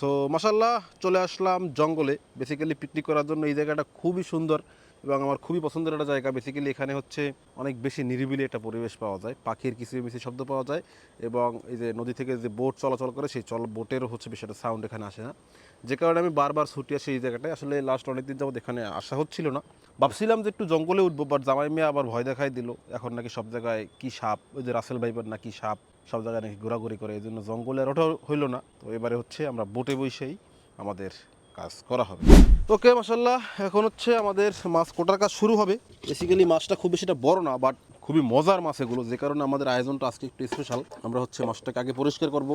So মাসাল্লাহ চলে আসলাম জঙ্গলে। বেসিক্যালি পিকনিক করার জন্য এই জায়গাটা খুবই সুন্দর এবং আমার খুবই পছন্দের একটা জায়গা। বেসিক্যালি এখানে হচ্ছে অনেক বেশি নিরিবিলি একটা পরিবেশ পাওয়া যায়। পাখির কিচিরমিচি শব্দ পাওয়া যায় এবং এই যে নদী থেকে যে বোট চলাচল করে, সেই চল বোটেরও হচ্ছে বেশি একটা সাউন্ড এখানে আসে না। যে কারণে আমি বারবার ছুটি আসি এই জায়গাটায়। আসলে লাস্ট অনেকদিন যাবত এখানে আসা হচ্ছিল না। ভাবছিলাম যে একটু জঙ্গলে উঠবো বাট জামাই মেয়ে আবার ভয় দেখাই দিল। এখন নাকি সব জায়গায় কী সাপ? ওই যে রাসেল ভাইবার নাকি সাপ? সব জায়গায় নাকি ঘোরাঘুরি করে এই জন্য জঙ্গলের ওঠা হইল না। তো এবারে হচ্ছে আমরা বোটে বসেই আমাদের কাজ করা হবে। তো কে মাসাল্লাহ এখন হচ্ছে আমাদের মাছ কোটার কাজ শুরু হবে। বেসিক্যালি মাছটা খুব বেশিটা বড় না বাট খুবই মজার মাছ এগুলো। যে কারণে আমাদের আয়োজনটা আজকে একটু স্পেশাল আমরা হচ্ছে মাছটাকে আগে পরিষ্কার করব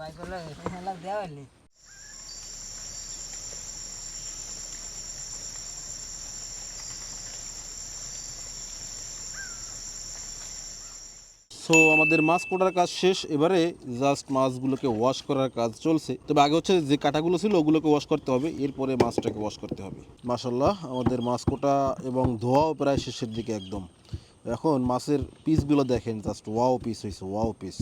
ভাই করলে সো আমাদের মাছ কোটার কাজ শেষ। এবারে জাস্ট মাছগুলোকে ওয়াশ করার কাজ চলছে। তবে আগে হচ্ছে যে কাটাগুলো ছিল, ওগুলোকে ওয়াশ করতে হবে। এরপরে মাছটাকে ওয়াশ করতে হবে। মাসাল্লাহ আমাদের মাছ কোটা এবং ধোয়াও প্রায় শেষের দিকে একদম। এখন মাছের পিসগুলো দেখেন জাস্ট ওয়াও পিস হয়েছে ওয়াও পিস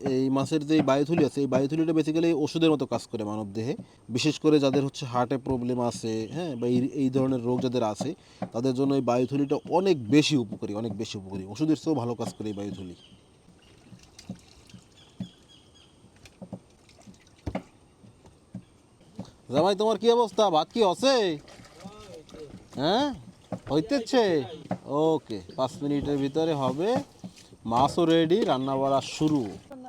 এই মাছের যে বায়ুথলি আছে, এই বায়ুথলিটা বেসিক্যালি ওষুধের মতো কাজ করে মানব দেহে। বিশেষ করে যাদের হচ্ছে হার্টে প্রবলেম আছে হ্যাঁ বা এই ধরনের রোগ যাদের আছে, তাদের জন্য এই বায়ুথলিটা অনেক বেশি উপকারী, অনেক বেশি উপকারী। ওষুধের চেয়েও ভালো কাজ করে এই বায়ুথলি। জামাই, তোমার কি অবস্থা? ভাত কি আছে হ্যাঁ? হইতেছে ওকে পাঁচ মিনিটের ভিতরে হবে। মাছও রেডি রান্না বাড়া শুরু।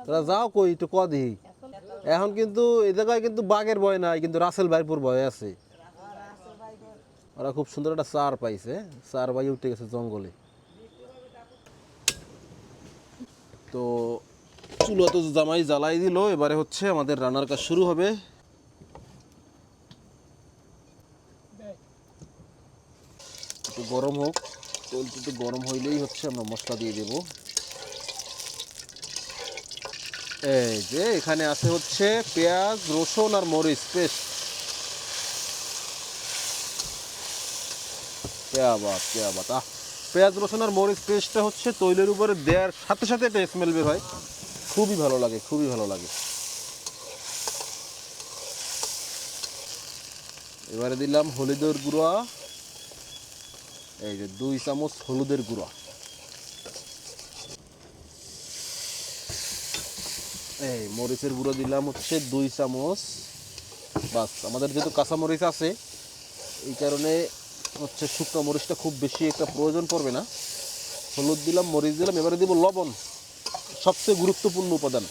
তোরা যাও কই, একটু কদি এখন কিন্তু এ জায়গায় কিন্তু বাঘের ভয় নাই, কিন্তু রাসেল ভাইপুর ভয় আছে। ওরা খুব সুন্দর একটা চার পাইছে, চার ভাই উঠে গেছে জঙ্গলে। তো চুলো তো জামাই জ্বালাই দিল, এবারে হচ্ছে আমাদের রান্নার কাজ শুরু হবে। গরম হোক তেলটা একটু গরম হইলেই হচ্ছে আমরা মশলা দিয়ে দেব। এই যে এখানে আছে হচ্ছে পেঁয়াজ, রসুন আর মরিচ পেস্ট কেয়া বাত বাত আহ। পেঁয়াজ, রসুন আর মরিচ পেস্টটা হচ্ছে তৈলের উপরে দেওয়ার সাথে সাথে একটা স্মেল বের হয়। খুবই ভালো লাগে, খুবই ভালো লাগে। এবারে দিলাম হলুদের গুঁড়া। এই যে দুই চামচ হলুদের গুঁড়া। এই মরিচের গুঁড়ো দিলাম হচ্ছে দুই চামচ। বাস, আমাদের যেহেতু কাঁচা মরিচ আছে, এই কারণে হচ্ছে শুকনো মরিচটা খুব বেশি একটা প্রয়োজন পড়বে না। হলুদ দিলাম, মরিচ দিলাম, এবারে দিব লবণ, সবচেয়ে গুরুত্বপূর্ণ উপাদান।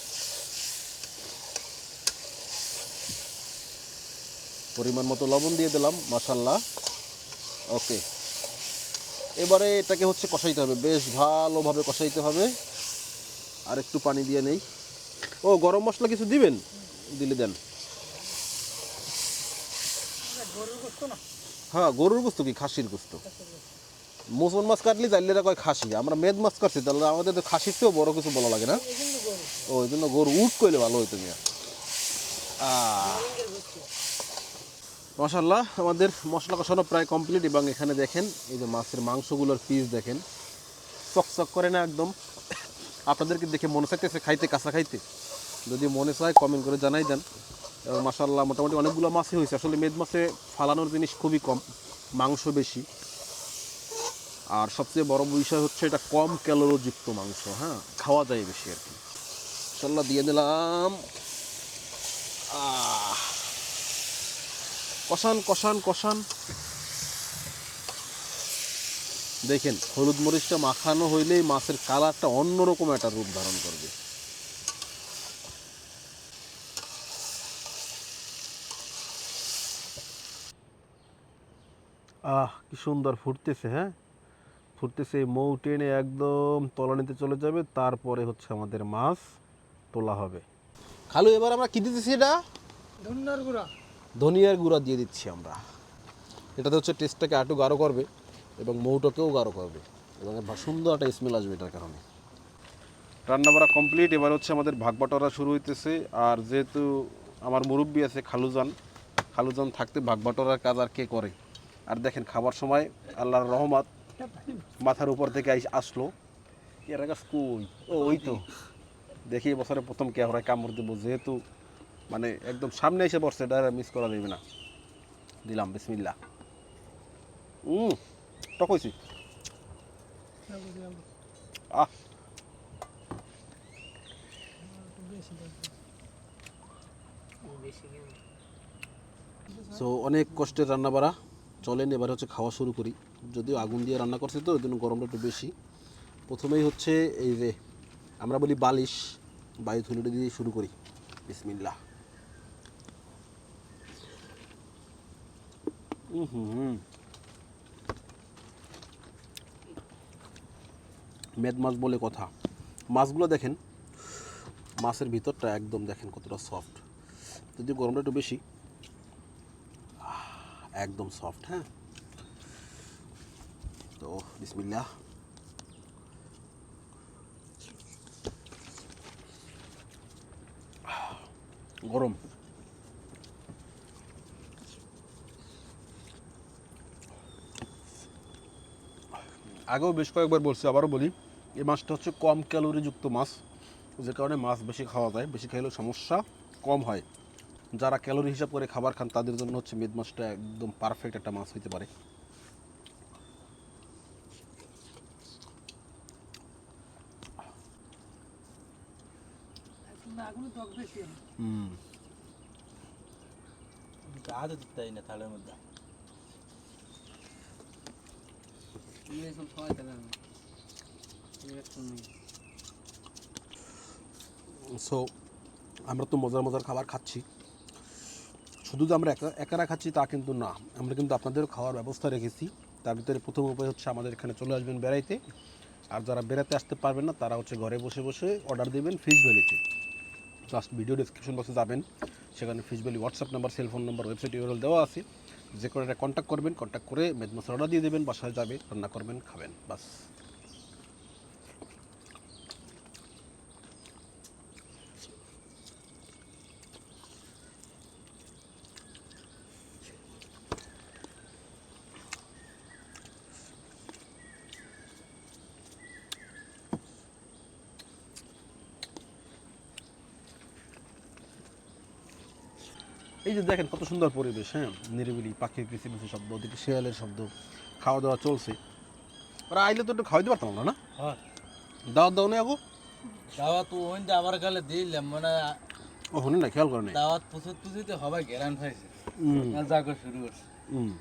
পরিমাণ মতো লবণ দিয়ে দিলাম মাসাল্লাহ ওকে। এবারে এটাকে হচ্ছে কষাইতে হবে, বেশ ভালোভাবে কষাইতে হবে। আর একটু পানি দিয়ে নেই। ও, গরম মশলা কিছু দিবেন? দিলে দেন। হ্যাঁ গরুর গোস্ত কি? খাসির গোস্ত। মুসলমান মাছ কাটলে জাইলেরা কয় খাসি। আমরা মেদ মাছ কাটছি, তাহলে আমাদের তো খাসির চেয়েও বড় কিছু বলা লাগে না? ও ওই জন্য গরু উঠ করলে ভালো হইতো মিয়া। মশাল্লাহ আমাদের মশলা কষানো প্রায় কমপ্লিট এবং এখানে দেখেন, এই যে মাছের মাংসগুলোর পিস দেখেন। চকচক করে না একদম। আপনাদেরকে দেখে মনে থাকতেছে খাইতে, কাঁচা খাইতে। যদি মনে চায় কমেন্ট করে জানাই দেন। এবং মাসাল্লাহ মোটামুটি অনেকগুলো মাছই হয়েছে। আসলে মেদ মাছে ফালানোর জিনিস খুবই কম, মাংস বেশি। আর সবচেয়ে বড় বিষয় হচ্ছে এটা কম ক্যালোরিযুক্ত মাংস হ্যাঁ? খাওয়া যায় বেশি আর কি। মাসাল্লাহ দিয়ে দিলাম। কষান কষান কষান। দেখেন, হলুদ মরিচটা মাখানো হইলেই মাছের কালারটা অন্যরকম একটা রূপ ধারণ করবে। আহ কি সুন্দর ফুটতেছে হ্যাঁ? ফুটতেছে মৌ টেনে একদম তলানিতে চলে যাবে তারপরে হচ্ছে আমাদের মাছ তোলা হবে। খালু এবার আমরা কি দিতেছি এটা? ধন্যার গুঁড়া। ধনিয়ার গুঁড়া দিয়ে দিচ্ছি আমরা। এটাতে হচ্ছে টেস্টটাকে আটু গাঢ় করবে এবং মৌটাকেও গাঢ় করবে। এবং সুন্দর একটা স্মেল আসবে এটার কারণে। রান্না বাড়া কমপ্লিট এবার হচ্ছে আমাদের ভাগ বাটোয়ারা শুরু হইতেছে। আর যেহেতু আমার মুরব্বী আছে খালুজান খালুজান থাকতে ভাগ বাটোয়ারার কাজ আর কে করে? আর দেখেন খাবার সময় আল্লাহর রহমত মাথার উপর থেকে আসলো। এর ও, ওই তো। দেখি এবছরে প্রথম কে আমরা কামড় দেবো। যেহেতু মানে একদম সামনে এসে পড়ছে, এটা মিস করা যাবে না। দিলাম বিসমিল্লা হুম টক হয়েছি আহ। সো অনেক কষ্টের রান্না বাড়া চলেন, এবার হচ্ছে খাওয়া শুরু করি। যদিও আগুন দিয়ে রান্না করছে তো ওই জন্য গরমটা একটু বেশি। প্রথমেই হচ্ছে এই যে, আমরা বলি বালিশ বায়ু থুলিটা দিয়ে শুরু করি। বিসমিল্লা হুম মেদ মাছ বলে কথা। মাছগুলো দেখেন, মাছের ভিতরটা একদম দেখেন কতটা সফট যদিও গরমটা একটু বেশি একদম সফট হ্যাঁ? তো বিসমিল্লাহ। গরম। আগেও বেশ কয়েকবার বলছি, আবারও বলি, এই মাছটা হচ্ছে কম ক্যালোরিযুক্ত মাছ, যে কারণে মাছ বেশি খাওয়া যায়, বেশি খাইলেও সমস্যা কম হয়। যারা ক্যালোরি হিসাব করে খাবার খান তাদের জন্য হচ্ছে মেদ মাছটা একদম পারফেক্ট একটা মাছ হইতে পারে। হুম। দিতে না থালের মধ্যে। সো আমরা তো মজার মজার খাবার খাচ্ছি। শুধু যে আমরা একা একারা খাচ্ছি তা কিন্তু না। আমরা কিন্তু আপনাদের খাওয়ার ব্যবস্থা রেখেছি। তার ভিতরে প্রথম উপায় হচ্ছে আমাদের এখানে চলে আসবেন বেড়াইতে। আর যারা বেড়াতে আসতে পারবেন না, তারা হচ্ছে ঘরে বসে বসে অর্ডার দেবেন ফিশ ভ্যালিতে জাস্ট ভিডিও ডিসক্রিপশন বক্সে যাবেন। সেখানে fish valley WhatsApp number cellphone number website URL দেওয়া আছে। যে কোনো একটা কন্ট্যাক্ট করবেন কন্ট্যাক্ট করে মেদ মশলা অর্ডার দিয়ে দেবেন, বাসায় যাবে, রান্না করবেন, খাবেন, বাস। এই যে দেখেন কত সুন্দর পরিবেশ হ্যাঁ? নিরিবিলি পাখির কিচিমিচি শব্দ ওদিকে শেয়ালের শব্দ খাওয়া দাওয়া চলছে। ওরা আইলে তো একটু খাওয়াইতে পারতাম আমরা না? হ্যাঁ। দাওয়াত দাও নেই আগো? দাওয়াত তো ওইন্দা আবার গেলে দিলাম মানে ও শুনি না খেয়াল করে নাই। দাওয়াত পুষে পুষিতে সবাই গেরান পাইছে হুম, জাগো শুরু করছে। হুম।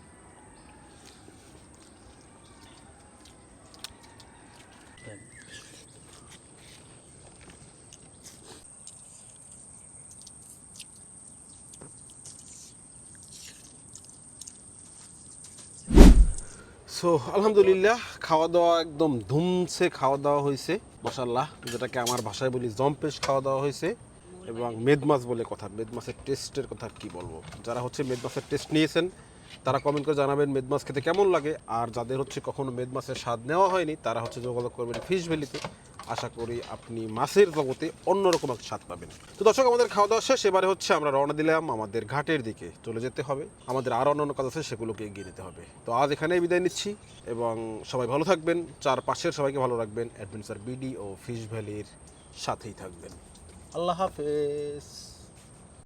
সো আলহামদুলিল্লাহ খাওয়া দাওয়া একদম ধুমছে খাওয়া দাওয়া হয়েছে মশাল্লাহ যেটাকে আমার ভাষায় বলি জম্পেশ খাওয়া দাওয়া হয়েছে এবং মেদ মাছ বলে কথা মেদ মাছের টেস্টের কথা কি বলব? যারা হচ্ছে মেদ মাছের টেস্ট নিয়েছেন, তারা কমেন্ট করে জানাবেন মেদ মাছ খেতে কেমন লাগে, আর যাদের হচ্ছে কখনো মেদ মাছের স্বাদ নেওয়া হয়নি, তারা হচ্ছে যোগাযোগ করবেন ফিশ ভ্যালিতে। আশা করি আপনি মাছের জগতে অন্যরকম এক স্বাদ পাবেন। তো দর্শক, আমাদের খাওয়া দাওয়া শেষ। এবারে হচ্ছে আমরা রওনা দিলাম আমাদের ঘাটের দিকে। চলে যেতে হবে। আমাদের আরও অন্য কাজ আছে, সেগুলোকে এগিয়ে নিতে হবে। তো আজ এখানেই বিদায় নিচ্ছি এবং সবাই ভালো থাকবেন, চারপাশের সবাইকে ভালো রাখবেন। অ্যাডভেঞ্চার বিডি ও ফিশ ভ্যালির সাথেই থাকবেন। আল্লাহ হাফেজ।